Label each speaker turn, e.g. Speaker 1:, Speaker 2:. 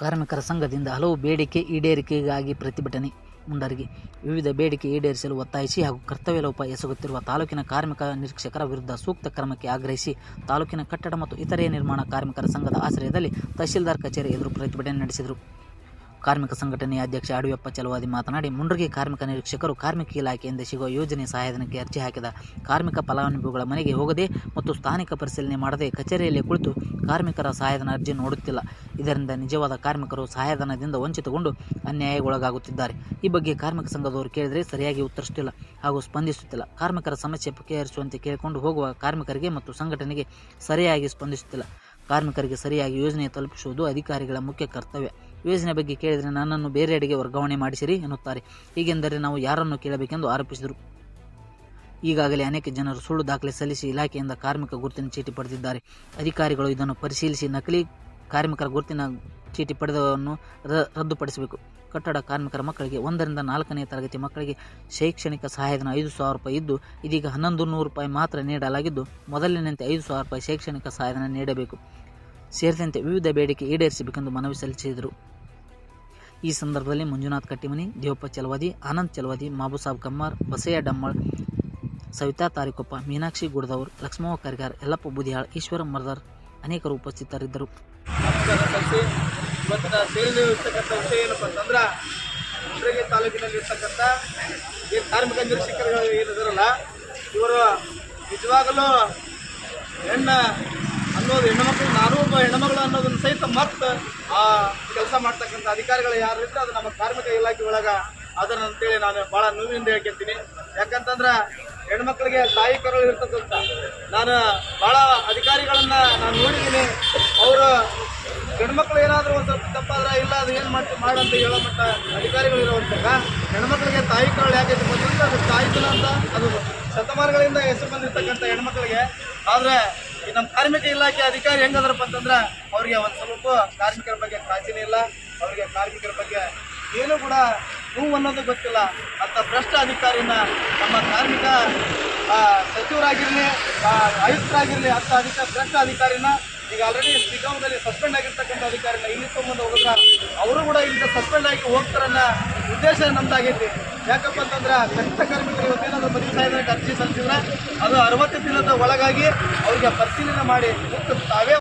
Speaker 1: ಕಾರ್ಮಿಕರ ಸಂಘದಿಂದ ಹಲವು ಬೇಡಿಕೆ ಈಡೇರಿಕೆಗಾಗಿ ಪ್ರತಿಭಟನೆ ಮುಂಡರಿಗೆ ವಿವಿಧ ಬೇಡಿಕೆ ಈಡೇರಿಸಲು ಒತ್ತಾಯಿಸಿ ಹಾಗೂ ಕರ್ತವ್ಯ ಲೋಪ ಎಸಗುತ್ತಿರುವ ತಾಲೂಕಿನ ಕಾರ್ಮಿಕ ನಿರೀಕ್ಷಕರ ವಿರುದ್ಧ ಸೂಕ್ತ ಕ್ರಮಕ್ಕೆ ಆಗ್ರಹಿಸಿ ತಾಲೂಕಿನ ಕಟ್ಟಡ ಮತ್ತು ಇತರೆ ನಿರ್ಮಾಣ ಕಾರ್ಮಿಕರ ಸಂಘದ ಆಶ್ರಯದಲ್ಲಿ ತಹಶೀಲ್ದಾರ್ ಕಚೇರಿ ಎದುರು ಪ್ರತಿಭಟನೆ ನಡೆಸಿದರು. ಕಾರ್ಮಿಕ ಸಂಘಟನೆಯ ಅಧ್ಯಕ್ಷ ಅಡಿಯಪ್ಪ ಚಲವಾದಿ ಮಾತನಾಡಿ, ಮುಂಡ್ರಗಿ ಕಾರ್ಮಿಕ ನಿರೀಕ್ಷಕರು ಕಾರ್ಮಿಕ ಇಲಾಖೆಯಿಂದ ಸಿಗುವ ಯೋಜನೆ ಸಹಾಯಧನಕ್ಕೆ ಅರ್ಜಿ ಹಾಕಿದ ಕಾರ್ಮಿಕ ಫಲಾನುಭವಿಗಳ ಮನೆಗೆ ಹೋಗದೆ ಮತ್ತು ಸ್ಥಾನಿಕ ಪರಿಶೀಲನೆ ಮಾಡದೆ ಕಚೇರಿಯಲ್ಲಿ ಕುಳಿತು ಕಾರ್ಮಿಕರ ಸಹಾಯಧನ ಅರ್ಜಿ ನೋಡುತ್ತಿಲ್ಲ. ಇದರಿಂದ ನಿಜವಾದ ಕಾರ್ಮಿಕರು ಸಹಾಯಧನದಿಂದ ವಂಚಿತಗೊಂಡು ಅನ್ಯಾಯಗೊಳಗಾಗುತ್ತಿದ್ದಾರೆ. ಈ ಬಗ್ಗೆ ಕಾರ್ಮಿಕ ಸಂಘದವರು ಕೇಳಿದರೆ ಸರಿಯಾಗಿ ಉತ್ತರಿಸುತ್ತಿಲ್ಲ ಹಾಗೂ ಸ್ಪಂದಿಸುತ್ತಿಲ್ಲ. ಕಾರ್ಮಿಕರ ಸಮಸ್ಯೆ ಬಗೆಹರಿಸುವಂತೆ ಕೇಳಿಕೊಂಡು ಹೋಗುವ ಕಾರ್ಮಿಕರಿಗೆ ಮತ್ತು ಸಂಘಟನೆಗೆ ಸರಿಯಾಗಿ ಸ್ಪಂದಿಸುತ್ತಿಲ್ಲ. ಕಾರ್ಮಿಕರಿಗೆ ಸರಿಯಾಗಿ ಯೋಜನೆ ತಲುಪಿಸುವುದು ಅಧಿಕಾರಿಗಳ ಮುಖ್ಯ ಕರ್ತವ್ಯ. ಯೋಜನೆ ಬಗ್ಗೆ ಕೇಳಿದರೆ ನನ್ನನ್ನು ಬೇರೆಡೆಗೆ ವರ್ಗಾವಣೆ ಮಾಡಿಸಿರಿ ಎನ್ನುತ್ತಾರೆ. ಹೀಗೆಂದರೆ ನಾವು ಯಾರನ್ನು ಕೇಳಬೇಕೆಂದು ಆರೋಪಿಸಿದರು. ಈಗಾಗಲೇ ಅನೇಕ ಜನರು ಸುಳ್ಳು ದಾಖಲೆ ಸಲ್ಲಿಸಿ ಇಲಾಖೆಯಿಂದ ಕಾರ್ಮಿಕ ಗುರುತಿನ ಚೀಟಿ ಪಡೆದಿದ್ದಾರೆ. ಅಧಿಕಾರಿಗಳು ಇದನ್ನು ಪರಿಶೀಲಿಸಿ ನಕಲಿ ಕಾರ್ಮಿಕರ ಗುರುತಿನ ಚೀಟಿ ಪಡೆದವನ್ನು ರದ್ದುಪಡಿಸಬೇಕು. ಕಟ್ಟಡ ಕಾರ್ಮಿಕರ ಮಕ್ಕಳಿಗೆ ಒಂದರಿಂದ ನಾಲ್ಕನೇ ತರಗತಿ ಮಕ್ಕಳಿಗೆ ಶೈಕ್ಷಣಿಕ ಸಹಾಯಧನ ಐದು ಸಾವಿರ ರೂಪಾಯಿ ಇದ್ದು, ಇದೀಗ ಹನ್ನೊಂದು ನೂರು ರೂಪಾಯಿ ಮಾತ್ರ ನೀಡಲಾಗಿದ್ದು, ಮೊದಲಿನಂತೆ ಐದು ಸಾವಿರ ರೂಪಾಯಿ ಶೈಕ್ಷಣಿಕ ಸಹಾಯಧನ ನೀಡಬೇಕು. ಸೇರಿದಂತೆ ವಿವಿಧ ಬೇಡಿಕೆ ಈಡೇರಿಸಬೇಕೆಂದು ಮನವಿ ಸಲ್ಲಿಸಿದರು. ಈ ಸಂದರ್ಭದಲ್ಲಿ ಮಂಜುನಾಥ್ ಕಟ್ಟಿಮನಿ, ದೇವಪ್ಪ ಚಲವಾದಿ, ಆನಂದ್ ಚಲವಾದಿ ಮಾಬುಸಾಬ್ ಕಮ್ಮಾರ್, ಬಸಯ್ಯ ಡಮ್ಮಳ್, ಸವಿತಾ ತಾರಿಕೊಪ್ಪ, ಮೀನಾಕ್ಷಿ ಗುಡದವ್ರು ಲಕ್ಷ್ಮವ ಕರಿಗಾರ್ ಎಲ್ಲಪ್ಪ ಬುದಿಯಾಳ್, ಈಶ್ವರ ಮರ್ದಾರ್ ಅನೇಕರು ಉಪಸ್ಥಿತರಿದ್ದರು.
Speaker 2: ವಿಷಯ ಏನಪ್ಪ ಅಂತಂದ್ರೆ ಕಾರ್ಮಿಕ ನಿರೀಕ್ಷಕರು ಏನಿದಾರಲ್ಲ, ಇವರು ನಿಜವಾಗಲೂ ಹೆಣ್ಣ ಅನ್ನೋದು ಹೆಣ್ಣುಮಕ್ಳು ನಾನು ಒಬ್ಬ ಹೆಣ್ಣುಮಗಳು ಅನ್ನೋದನ್ನ ಸಹಿತ ಮತ್ತೆ ಆ ಕೆಲಸ ಮಾಡ್ತಕ್ಕಂಥ ಅಧಿಕಾರಿಗಳು ಯಾರು ಇದ್ರೆ ಅದು ನಮ್ಮ ಕಾರ್ಮಿಕ ಇಲಾಖೆ ಒಳಗ ಅದನ್ನ ಅಂತೇಳಿ ನಾನು ಭಾಳ ನೋವಿಂದ ಹೇಳ್ಕೊತೀನಿ. ಯಾಕಂತಂದ್ರೆ ಹೆಣ್ಮಕ್ಳಿಗೆ ತಾಯಿ ಕರಳು ಇರ್ತಕ್ಕಂಥ, ನಾನು ಭಾಳ ಅಧಿಕಾರಿಗಳನ್ನ ನಾನು ನೋಡಿದ್ದೀನಿ. ಅವರು ಹೆಣ್ಮಕ್ಳು ಏನಾದರೂ ಒಂದು ಸ್ವಲ್ಪ ತಪ್ಪಾದ್ರೆ ಇಲ್ಲ, ಅದು ಏನು ಮಾಡ್ತೀವಿ ಮಾಡಂತ ಹೇಳೋ ಮಟ್ಟ ಅಧಿಕಾರಿಗಳು ಇರುವಂತಾಗ ಹೆಣ್ಮಕ್ಳಿಗೆ ತಾಯಿ ಕರಳು ಯಾಕೆ ಅದು ತಾಯಿ ಅಂತ, ಅದು ಶತಮಾನಗಳಿಂದ ಹೆಸರು ಬಂದಿರ್ತಕ್ಕಂಥ ಹೆಣ್ಮಕ್ಳಿಗೆ. ಆದರೆ ಈ ನಮ್ಮ ಕಾರ್ಮಿಕ ಇಲಾಖೆ ಅಧಿಕಾರಿ ಹೆಂಗದ್ರಪ್ಪ ಅಂತಂದ್ರೆ ಅವ್ರಿಗೆ ಒಂದು ಸ್ವಲ್ಪ ಕಾರ್ಮಿಕರ ಬಗ್ಗೆ ಕಾಳಜಿನೇ ಇಲ್ಲ. ಅವರಿಗೆ ಕಾರ್ಮಿಕರ ಬಗ್ಗೆ ಏನು ಕೂಡ ನೋವು ಅನ್ನೋದು ಗೊತ್ತಿಲ್ಲ. ಅಂತ ಭ್ರಷ್ಟ ಅಧಿಕಾರಿನ ನಮ್ಮ ಕಾರ್ಮಿಕ ಸಚಿವರಾಗಿರಲಿ ಆಯುಕ್ತರಾಗಿರಲಿ ಅಂತ ಅಧಿಕ ಭ್ರಷ್ಟ ಅಧಿಕಾರಿನ ಈಗ ಆಲ್ರೆಡಿ ಶ್ರೀಗಾಮದಲ್ಲಿ ಸಸ್ಪೆಂಡ್ ಆಗಿರ್ತಕ್ಕಂಥ ಅಧಿಕಾರಿ ಇಲ್ಲಿ ಸಂಬಂಧ ಹೋಗಿದ್ರ ಅವರು ಕೂಡ ಇಲ್ಲಿಂದ ಸಸ್ಪೆಂಡ್ ಆಗಿ ಹೋಗ್ತಾರನ್ನ ಉದ್ದೇಶ ನಮ್ದಾಗೈತಿ. ಯಾಕಪ್ಪ ಅಂತಂದ್ರೆ ಕಷ್ಟ ಕಾರ್ಮಿಕರು ಇವತ್ತೇನಾದ್ರು ಬದುಕು ಸಾಯದಕ್ಕೆ ಅರ್ಜಿ ಸಲ್ಲಿಸಿದ್ರೆ ಅದು ಅರವತ್ತು ದಿನದ ಒಳಗಾಗಿ ಅವ್ರಿಗೆ ಪರಿಶೀಲನೆ ಮಾಡಿ ತಾವೇ